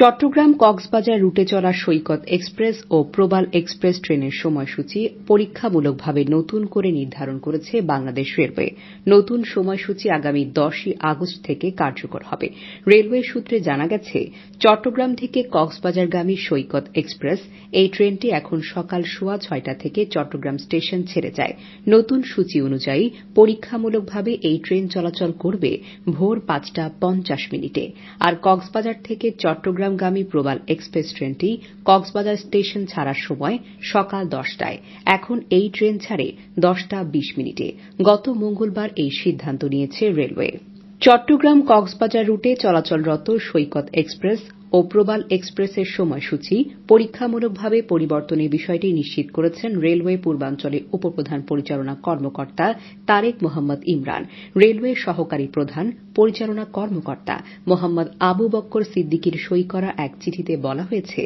চট্টগ্রাম কক্সবাজার রুটে চলা সৈকত এক্সপ্রেস ও প্রবাল এক্সপ্রেস ট্রেনের সময়সূচি পরীক্ষামূলকভাবে নতুন করে নির্ধারণ করেছে বাংলাদেশ রেলওয়ে। নতুন সময়সূচি আগামী দশই আগস্ট থেকে কার্যকর হবে। রেলওয়ে সূত্রে জানা গেছে, চট্টগ্রাম থেকে কক্সবাজারগামী সৈকত এক্সপ্রেস এই ট্রেনটি এখন সকাল সোয়া ছয়টা থেকে চট্টগ্রাম স্টেশন ছেড়ে যায়। নতুন সূচি অনুযায়ী পরীক্ষামূলকভাবে এই ট্রেন চলাচল করবে ভোর পাঁচটা পঞ্চাশ মিনিটে। আর কক্সবাজার থেকে চট্টগ্রাম চট্টগ্রামগামী প্রবাল এক্সপ্রেস ট্রেনটি কক্সবাজার স্টেশন ছাড়ার সময় সকাল দশটায়। এখন এই ট্রেন ছাড়ে দশটা বিশ মিনিটে। গত মঙ্গলবার এই সিদ্ধান্ত নিয়েছে রেলওয়ে। চট্টগ্রাম কক্সবাজার রুটে চলাচলরত সৈকত এক্সপ্রেস ও প্রবাল এক্সপ্রেসের সময়সূচি পরীক্ষামূলকভাবে পরিবর্তনের বিষয়টি নিশ্চিত করেছেন রেলওয়ে পূর্বাঞ্চলের উপপ্রধান পরিচালনা কর্মকর্তা তারেক মোহাম্মদ ইমরান। রেলওয়ে সহকারী প্রধান পরিচালনা কর্মকর্তা মোহাম্মদ আবু বক্কর সিদ্দিকির সই করা এক চিঠিতে বলা হয়েছে,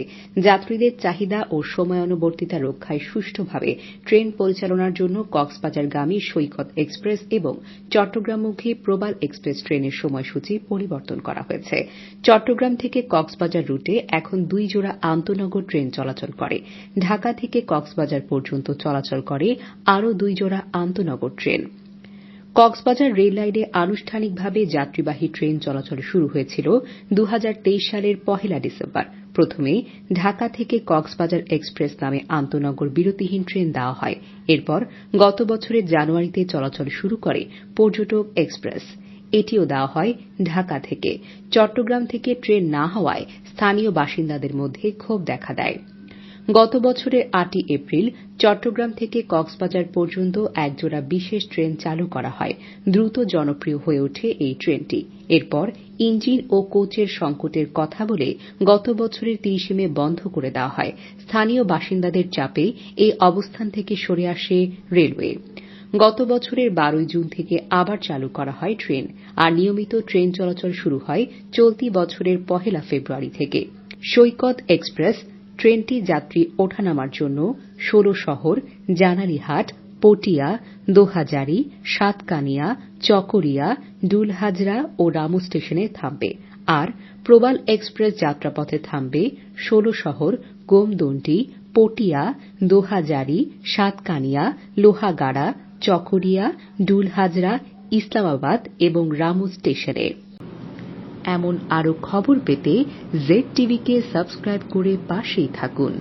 যাত্রীদের চাহিদা ও সময়ানুবর্তিতা রক্ষায় সুষ্ঠুভাবে ট্রেন পরিচালনার জন্য কক্সবাজারগামী সৈকত এক্সপ্রেস এবং চট্টগ্রামমুখী প্রবাল এক্সপ্রেস ট্রেনের সময়সূচি পরিবর্তন করা হয়েছে। চট্টগ্রাম থেকে কক্সবাজার রুটে এখন দুই জোড়া আন্তনগর ট্রেন চলাচল করে। ঢাকা থেকে কক্সবাজার পর্যন্ত চলাচল করে আরও দুই জোড়া আন্তনগর ট্রেন। কক্সবাজার রেল লাইনে আনুষ্ঠানিকভাবে যাত্রীবাহী ট্রেন চলাচল শুরু হয়েছিল দু হাজার তেইশ সালের পহেলা ডিসেম্বর। প্রথমে ঢাকা থেকে কক্সবাজার এক্সপ্রেস নামে আন্তনগর বিরতিহীন ট্রেন দেওয়া হয়। এরপর গত বছরের জানুয়ারিতে চলাচল শুরু করে পর্যটক এক্সপ্রেস। এটিও দেওয়া হয় ঢাকা থেকে। চট্টগ্রাম থেকে ট্রেন না হওয়ায় স্থানীয় বাসিন্দাদের মধ্যে ক্ষোভ দেখা দেয়। গত বছরের আটই এপ্রিল চট্টগ্রাম থেকে কক্সবাজার পর্যন্ত একজোড়া বিশেষ ট্রেন চালু করা হয়। দ্রুত জনপ্রিয় হয়ে ওঠে এই ট্রেনটি। এরপর ইঞ্জিন ও কোচের সংকটের কথা বলে গত বছরের তিরিশে মে বন্ধ করে দেওয়া হয়। স্থানীয় বাসিন্দাদের চাপে এই অবস্থান থেকে সরে আসে রেলওয়ে। গত বছরের বারোই জুন থেকে আবার চালু করা হয় ট্রেন। আর নিয়মিত ট্রেন চলাচল শুরু হয় চলতি বছরের পহেলা ফেব্রুয়ারি থেকে। সৈকত এক্সপ্রেস ট্রেনটি যাত্রী ওঠানামার জন্য ষোলশহর জানালীহাট, পটিয়া, দোহাজারি, সাতকানিয়া, চকরিয়া ডুলহাজরা ও রামু স্টেশনে থামবে। আর প্রবাল এক্সপ্রেস যাত্রাপথে থামবে ষোলশহর গোমদন্ডি, পটিয়া, দোহাজারি, সাতকানিয়া, লোহাগাড়া, চকরিয়া ডুলহাজরা ইসলামাবাদ এবং রামু স্টেশনে। এমন আরও খবর পেতে জেড টিভিকে সাবস্ক্রাইব করে পাশেই থাকুন।